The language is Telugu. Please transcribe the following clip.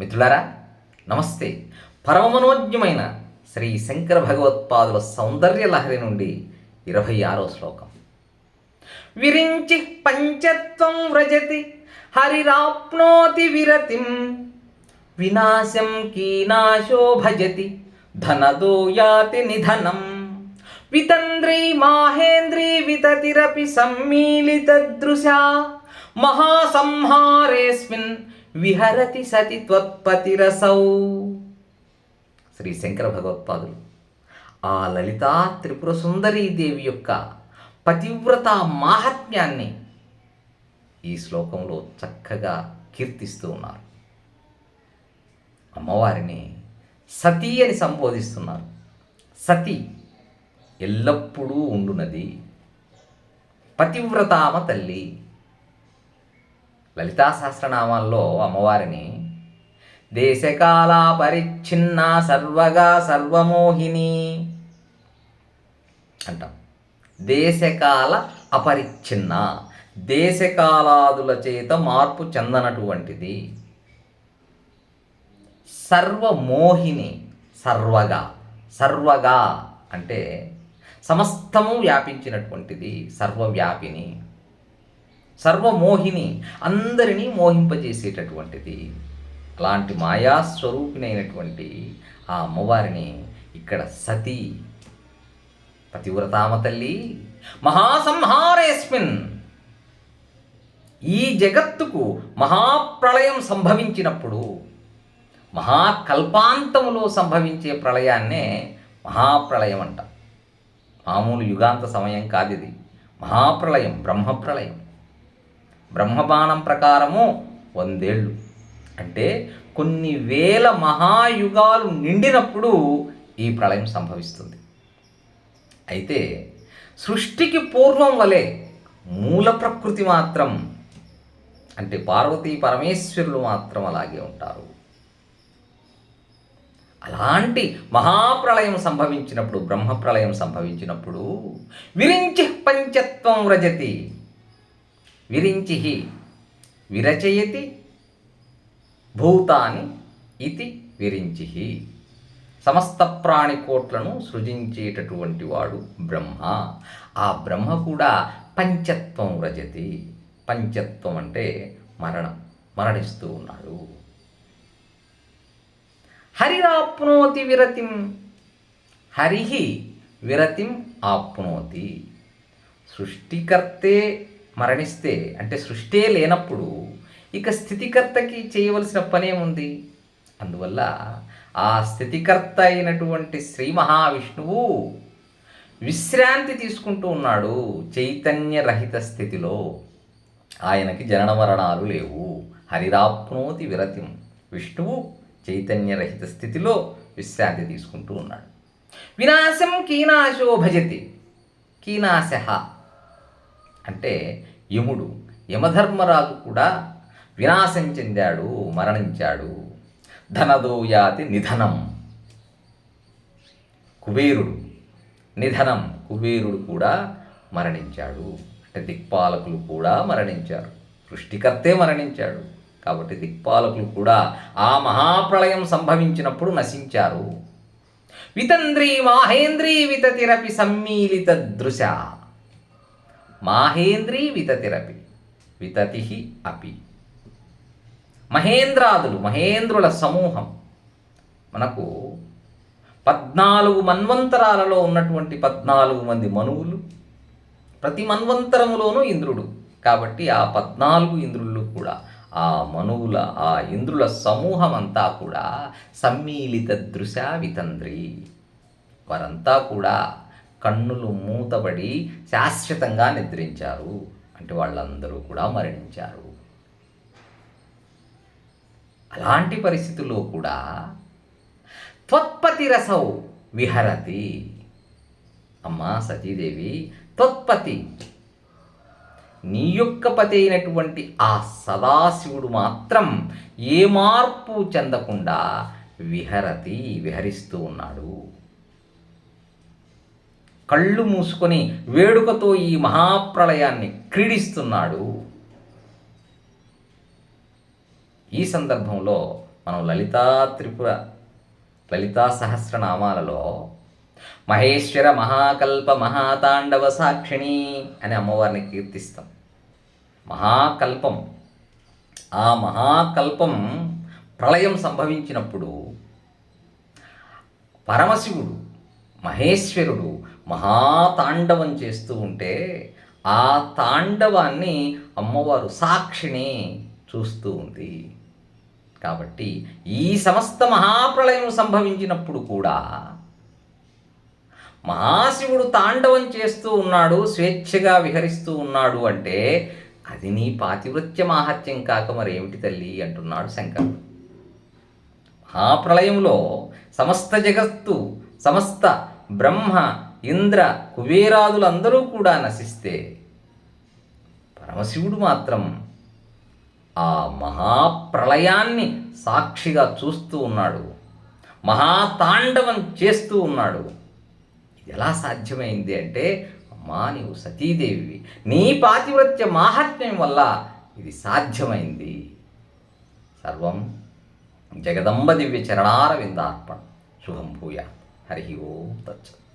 మిత్రులారా నమస్తే. పరమమనోజ్ఞమైన శ్రీ శంకర భగవత్పాదుల సౌందర్య లహరి నుండి ఇరవై ఆరో శ్లోకం. విరించి పంచత్వం వ్రజతి హరిరాప్నోతి విరతిం వినాశం కీనాశో భజతి ధనదో యాతి నిధనం. వితంద్రీ మాహేంద్రీ వితతిరపి సమ్మీలితదృశా మహాసంహారేస్మిన్ విహరతి సతి త్వత్పతిరసౌ. శ్రీ శంకర భగవత్పాదులు ఆ లలితా త్రిపుర సుందరీదేవి యొక్క పతివ్రత మాహాత్మ్యాన్ని ఈ శ్లోకంలో చక్కగా కీర్తిస్తూ ఉన్నారు. అమ్మవారిని సతీ అని సంబోధిస్తున్నారు. సతి ఎల్లప్పుడూ ఉండునది. పతివ్రతామ తల్లి లలితా సహస్రనామాల్లో అమ్మవారిని దేశకాల పరిచ్ఛిన్న సర్వగా సర్వమోహిని అంటాం. దేశకాల అపరిచ్ఛిన్న దేశకాలాదుల చేత మార్పు చెందనటువంటిది సర్వమోహిని సర్వగా సర్వగా అంటే సమస్తము వ్యాపించినటువంటిది సర్వవ్యాపిని సర్వమోహిని అందరినీ మోహింపజేసేటటువంటిది. అలాంటి మాయాస్వరూపిణైనటువంటి ఆ అమ్మవారిని ఇక్కడ సతీ పతివ్రతామ తల్లి మహాసంహారేస్మిన్ ఈ జగత్తుకు మహాప్రళయం సంభవించినప్పుడు మహాకల్పాంతములో సంభవించే ప్రళయాన్నే మహాప్రళయం అంట మామూలు యుగాంత సమయం కాదు ఇది మహాప్రళయం బ్రహ్మప్రళయం. బ్రహ్మబాణం ప్రకారము వందేళ్ళు. అంటే కొన్ని వేల మహాయుగాలు నిండినప్పుడు ఈ ప్రళయం సంభవిస్తుంది. అయితే సృష్టికి పూర్వం వలె మూల ప్రకృతి మాత్రం అంటే పార్వతీ పరమేశ్వరులు మాత్రం అలాగే ఉంటారు. అలాంటి మహాప్రళయం సంభవించినప్పుడు బ్రహ్మప్రళయం సంభవించినప్పుడు విరించి పంచత్వం వ్రజతి. విరించి విరచయతి భూతాని ఇది విరించి సమస్త ప్రాణికోట్లను సృజించేటటువంటి వాడు బ్రహ్మ. ఆ బ్రహ్మ కూడా పంచత్వం రజతి పంచత్వం అంటే మరణం మరణిస్తూ ఉన్నాడు. హరిరాప్నోతి విరతిం. హరి విరతిం ఆప్నోతి. సృష్టికర్తే మరణిస్తే అంటే సృష్టే లేనప్పుడు ఇక స్థితికర్తకి చేయవలసిన పనేముంది? అందువల్ల ఆ స్థితికర్త అయినటువంటి శ్రీ మహావిష్ణువు విశ్రాంతి తీసుకుంటూ ఉన్నాడు చైతన్యరహిత స్థితిలో. ఆయనకి జనన మరణాలు లేవు. హరిరాప్నోతి విరతిం. విష్ణువు చైతన్యరహిత స్థితిలో విశ్రాంతి తీసుకుంటూ ఉన్నాడు. వినాశం కీనాశో భజతి. కీనాశ. అంటే యముడు యమధర్మరాజు కూడా వినాశం చెందాడు మరణించాడు. ధనదోయాతి నిధనం. కుబేరుడు నిధనం. కుబేరుడు కూడా మరణించాడు. అంటే దిక్పాలకులు కూడా మరణించారు. సృష్టికర్తే మరణించాడు. కాబట్టి దిక్పాలకులు కూడా ఆ మహాప్రళయం సంభవించినప్పుడు నశించారు. వితంద్రీ మాహేంద్రీ వితతిరపి సమ్మీలిత దృశ మాహేంద్రీ వితతిరపి వితతి అపి. మహేంద్రాదులు మహేంద్రుల సమూహం. మనకు పద్నాలుగు మన్వంతరాలలో ఉన్నటువంటి పద్నాలుగు మంది మనువులు ప్రతి మన్వంతరములోనూ ఇంద్రుడు. కాబట్టి ఆ పద్నాలుగు ఇంద్రులు కూడా ఆ మనువుల ఆ ఇంద్రుల సమూహం అంతా కూడా సమ్మీలిత దృశ వితంద్రి. వారంతా కూడా కన్నులు మూతబడి శాశ్వతంగా నిద్రించారు. అంటే వాళ్ళందరూ కూడా మరణించారు. అలాంటి పరిస్థితుల్లో కూడా త్వత్పతి రసౌ విహరతి. అమ్మా సతీదేవి త్వత్పతి. నీ యొక్క పతి అయినటువంటి ఆ సదాశివుడు మాత్రం ఏ మార్పు చెందకుండా విహరతి విహరిస్తూ ఉన్నాడు. కళ్ళు మూసుకొని వేడుకతో ఈ మహాప్రళయాన్ని క్రీడిస్తున్నాడు. ఈ సందర్భంలో మనం లలితా త్రిపుర లలితా సహస్రనామాలలో మహేశ్వర మహాకల్ప మహాతాండవ సాక్షిణి అని అమ్మవారిని కీర్తిస్తాం. మహాకల్పం ఆ మహాకల్పం ప్రళయం సంభవించినప్పుడు పరమశివుడు మహేశ్వరుడు మహాతాండవం చేస్తూ ఉంటే ఆ తాండవాన్ని అమ్మవారు సాక్షిని చూస్తూ ఉంది. కాబట్టి ఈ సమస్త మహాప్రళయం సంభవించినప్పుడు కూడా మహాశివుడు తాండవం చేస్తూ ఉన్నాడు స్వేచ్ఛగా విహరిస్తూ ఉన్నాడు అంటే అది నీ పాతివృత్య మాహత్యం కాక మరేమిటి తల్లి అంటున్నాడు శంకరుడు. మహాప్రళయంలో సమస్త జగత్తు సమస్త బ్రహ్మ ఇంద్ర కుబేరాదులందరూ కూడా నశిస్తే పరమశివుడు మాత్రం ఆ మహాప్రళయాన్ని సాక్షిగా చూస్తూ ఉన్నాడు. మహాతాండవం చేస్తూ ఉన్నాడు. ఇది ఎలా సాధ్యమైంది అంటే అమ్మా నీవు సతీదేవి నీ పాతివ్రత్య మాహాత్మ్యం వల్ల ఇది సాధ్యమైంది. సర్వం జగదంబ దివ్య చరణారవిందార్పణ. శుభం భూయా హరి ఓం తచ్చత్